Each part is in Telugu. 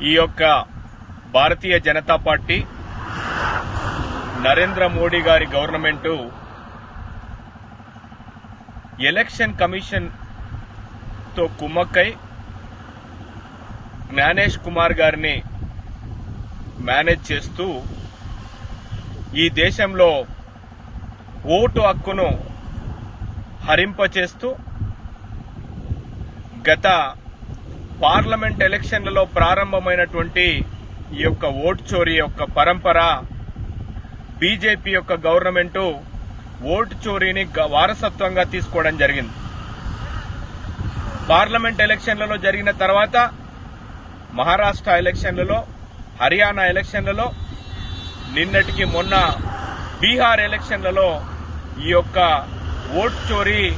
ఈ యొక్క భారతీయ జనతా పార్టీ నరేంద్ర మోడీ గారి గవర్నమెంటు ఎలక్షన్ కమిషన్తో కుమ్మక్కై జ్ఞానేష్ కుమార్ గారిని మేనేజ్ చేస్తూ ఈ దేశంలో ఓటు హక్కును హరింపచేస్తూ గత పార్లమెంట్ ఎలక్షన్లలో ప్రారంభమైనటువంటి ఈ యొక్క ఓట్ చోరీ యొక్క పరంపర బీజేపీ యొక్క గవర్నమెంటు ఓటు చోరీని గ- వారసత్వంగా తీసుకోవడం జరిగింది. పార్లమెంట్ ఎలక్షన్లలో జరిగిన తర్వాత మహారాష్ట్ర ఎలక్షన్లలో హర్యానా ఎలక్షన్లలో నిన్నటికి మొన్న బీహార్ ఎలక్షన్లలో ఈ యొక్క ఓట్ చోరీ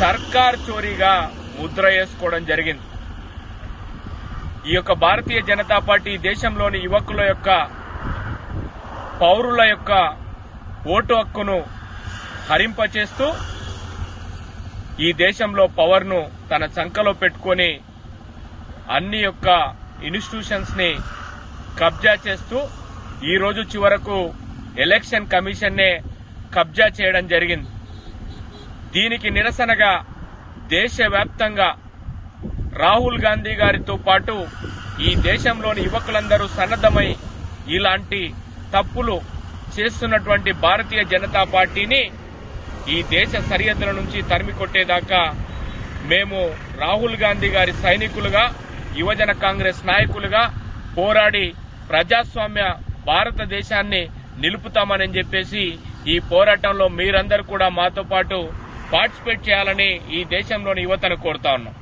సర్కార్ చోరీగా ముద్ర వేసుకోవడం జరిగింది. ఈ యొక్క భారతీయ జనతా పార్టీ దేశంలోని యువకుల యొక్క పౌరుల యొక్క ఓటు హక్కును హరింపచేస్తూ ఈ దేశంలో పవర్ను తన చంకలో పెట్టుకొని అన్ని యొక్క ఇన్స్టిట్యూషన్స్ని కబ్జా చేస్తూ ఈ రోజు చివరకు ఎలక్షన్ కమిషన్నే కబ్జా చేయడం జరిగింది. దీనికి నిరసనగా దేశవ్యాప్తంగా రాహుల్ గాంధీ గారితో పాటు ఈ దేశంలోని యువకులందరూ సన్నద్దమై ఇలాంటి తప్పులు చేస్తున్నటువంటి భారతీయ జనతా పార్టీని ఈ దేశ సరిహద్దుల నుంచి తరిమి కొట్టేదాకా మేము రాహుల్ గాంధీ గారి సైనికులుగా యువజన కాంగ్రెస్ నాయకులుగా పోరాడి ప్రజాస్వామ్య భారతదేశాన్ని నిలుపుతామని చెప్పేసి ఈ పోరాటంలో మీరందరూ కూడా మాతో పాటు పార్టిసిపేట్ చేయాలని ఈ దేశంలోని యువతను కోరుతా ఉన్నాం.